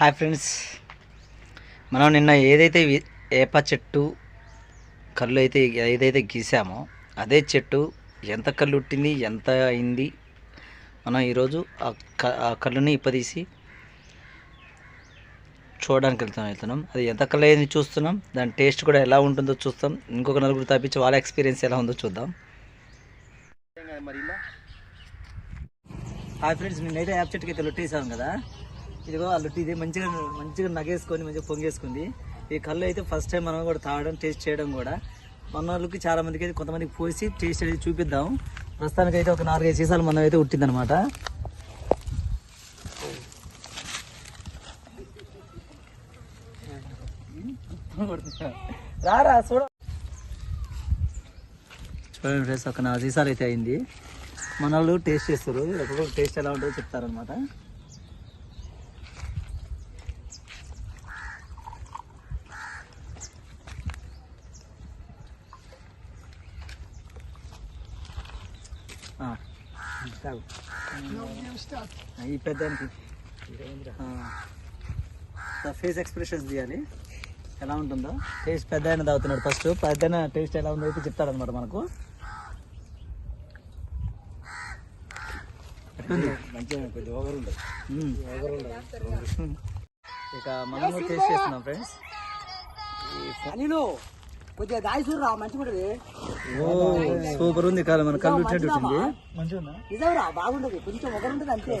Hi friends. మనం నిన్న ఏదైతే ఏప చెట్టు కళ్ళు అయితే ఏదైతే గీసామో అదే చెట్టు ఎంత కళ్ళు ఉట్టింది ఎంత అయింది మనం ఈరోజు ఆ క- ఆ కళ్ళుని ఇప్పదీసి చూడడానికి వెళ్తాం వెళ్తున్నాం. అది ఎంత కళ్ళు అయింది చూస్తున్నాం. దాని టేస్ట్ కూడా ఎలా ఉంటుందో చూస్తాం. ఇంకొక నలుగురు తప్పించి వాళ్ళ ఎక్స్పీరియన్స్ ఎలా ఉందో చూద్దాం. హాయ్ ఫ్రెండ్స్ నేనైతే యాప్ చెట్టుకి అయితే లొట్టేసాం కదా. ఇదిగో ఆ లొట్టి ఇది మంచిగా మంచిగా నగేసుకొని మంచిగా పొంగేసుకుంది. ఈ కళ్ళు అయితే ఫస్ట్ టైం మనం కూడా తాగడం టేస్ట్ చేయడం కూడా. మన వాళ్ళకి చాలా మందికి అయితే కొంతమందికి పోసి టేస్ట్ అనేది చూపిద్దాం. ప్రస్తుతానికి అయితే ఒక నాలుగైదు సీసాలు మనం అయితే ఉట్టిందనమాట రారా చూడ. చూడండి ఫ్రెండ్స్ ఒక నాలుగు సీసాలు అయితే అయింది. మన వాళ్ళు టేస్ట్ చేస్తారు ఒక్కొక్క టేస్ట్ ఎలా ఉంటుందో చెప్తారనమాట ఈ పెద్దానికి. ఫేస్ ఎక్స్ప్రెషన్స్ తీయాలి. ఎలా ఉంటుందో? టేస్ట్ పెద్ద ఆయన తాగుతున్నాడు ఫస్ట్ పెద్ద టేస్ట్ ఎలా ఉందో అయితే చెప్తాడనమాట మనకు. మ్మ్. ఇక మనం టేస్ట్ చేస్తున్నాం ఫ్రెండ్స్ కొద్దిగా దాయి చూడరా మంచిగా ఉంటుంది. ఓ సూపర్ ఉంది కాదు మన కళ్ళు వచ్చింది నిజంరా బాగుంటది కొంచెం ఒకరు ఉంటుంది అంతే.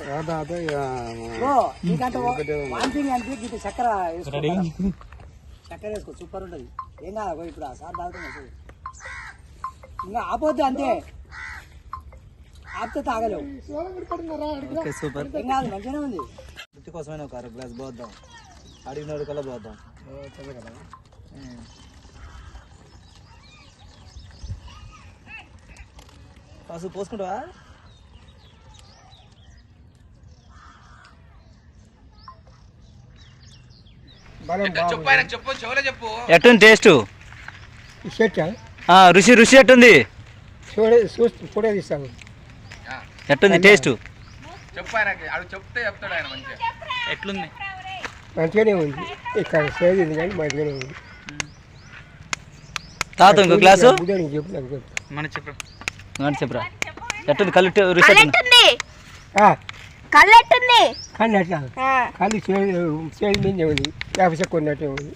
ఓ నీకంటే వాంతింగ్ అంటే నీకు చక్కెర వేసుకో చక్కెర వేసుకో సూపర్ ఉంటది. ఏం కాదు ఇప్పుడు ఆ సార్ తాగుతాం అసలు. ఇంకా ఆపొద్దు అంతే. ఆపితే తాగలేవు. Okay super. ఏం కాదు మంచిగానే ఉంది. వృత్తి కోసమైనా ఒక అర గ్లాస్ పోద్దాం. అడిగినోడు కల్లా పోద్దాం. ఉమ్. కాసు పోసుకుంటావా? ఎట్టుంది టేస్ట్? రుచి రుచి ఎట్టుంది? ఎట్టుంది టేస్ట్? ఎట్లుంది? మంచిగానే ఉంది. ఇక్కడ ఉంది కానీ మంచిగానే ఉంది. తాత ఇంకో గ్లాసు? మన చెప్పు. మన చెప్పురా. ఎట్టుంది? కళ్ళు టే- రుచి ఎట్టుంది కళ్ళెట్టుంది. ఆ, కళ్ళెట్టుంది. కానీ అట్లా. కానీ సేవ్ సేవ్ మీద ఉంది. యాభై సెక్క ఉన్నట్టే ఉంది.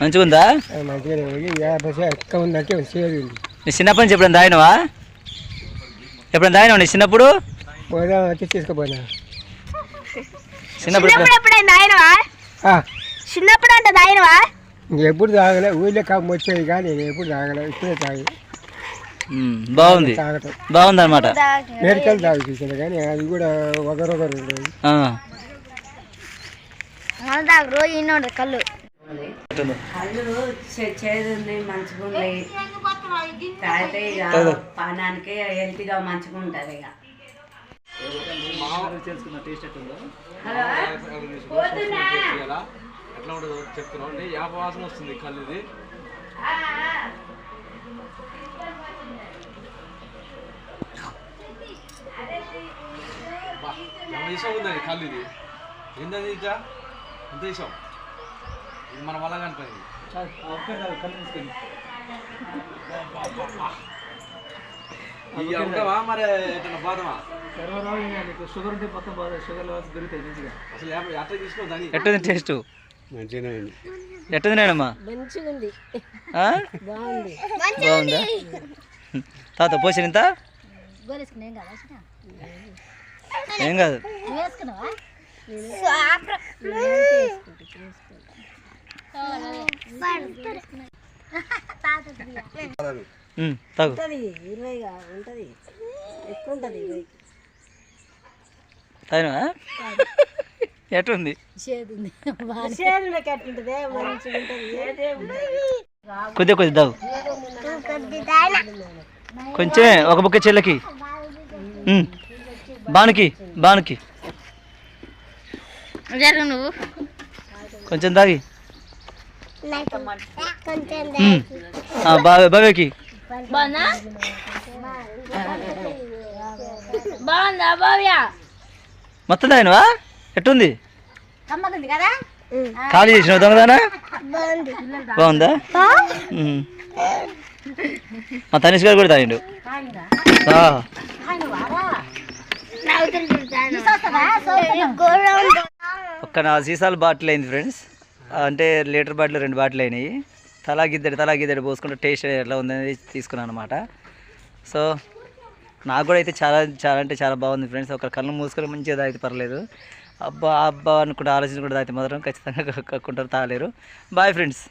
మంచిగా ఉందా ఆ, మంచిగానే ఉంది. యాభై ఉందంటే నీ చిన్నప్పటి నుంచి ఎప్పుడైనా తాగినవా ఎప్పుడైనా తాగినావా నీ చిన్నప్పుడు? పోదా తీసుకుపోయినా చిన్నప్పుడు చిన్నప్పుడు ఎప్పుడైనా తాగినవా ఆ, చిన్నప్పుడు అంటే తాగినవా ఇంకెప్పుడు తాగలే ఊళ్ళో కాపు వచ్చేది కానీ నేను ఎప్పుడు తాగలే ఇప్పుడే తాగి బాగుంది. తాగటం. బాగుంది అనమాట మేడికల్ తాగి చూసాను కానీ అది కూడా ఒకరొకరు రోజు కళ్ళు. కళ్ళు చే- చేదుంది మంచిగా ఉన్నాయి. తాగితే ఇక పానానికి హెల్తీగా మంచిగా ఉంటుంది ఇక. ఎట్లా ఉండదు చెప్తున్నావు? అంటే యాభై వాసన వస్తుంది కళ్ళు ఎంత ఇష్టం ఉందండి కళ్ళు ఇది ఏంటది ఇక ఎంత ఇష్టం? ఇది మన వల్ల కనిపోయింది ఇక ఉంటావా మరి ఎట్లా పోదామా? షుగర్ ఉంటే మొత్తం షుగర్ లెవెల్స్ పెరుగుతాయి మంచిగా. అసలు తీసుకో ఎట్టుంది టేస్ట్? ఉంది. ఎట్టుంది నేనమ్మా ఆ? బాగుందా. తాత పోసిన ఇంత? ఏం కాదు. మ్మ్, తాగు. ఇరవైగా ఉంటుంది. ఎక్కువ ఉంటుంది ఇరవై. తాగినవా? ఎట్టుంది? కొద్దిగా కొద్ది తాగు. కొంచెం ఒక బుక్క చెల్లకి. బానుకి బానుకి. జరుగు నువ్వు. కొంచెం బావే బావేకి. బాగుందా? బావ్యా? మొత్తం తాగినవా ఎట్టుంది? ఖాళీ చేసిన దొంగదానా? బాగుందా. మా తనిష్ గారు కూడా తాగిండు. ఒక్క నా సీసాలు బాటిల్ అయింది ఫ్రెండ్స్. అంటే లీటర్ బాటిల్ రెండు బాటిల్ అయినాయి. తలా గిద్దడి తలా గిద్దడి పోసుకుంటే టేస్ట్ ఎట్లా ఉందనేది తీసుకున్నాను అనమాట సో నాకు కూడా అయితే చాలా చాలా అంటే చాలా బాగుంది ఫ్రెండ్స్. ఒక కళ్ళు మూసుకొని మంచిగా తాగితే పర్లేదు. అబ్బా అబ్బా అనుకుంటే ఆలోచన కూడా తాగితే మాత్రం ఖచ్చితంగా కక్కుంటారు తాగలేరు. Bye friends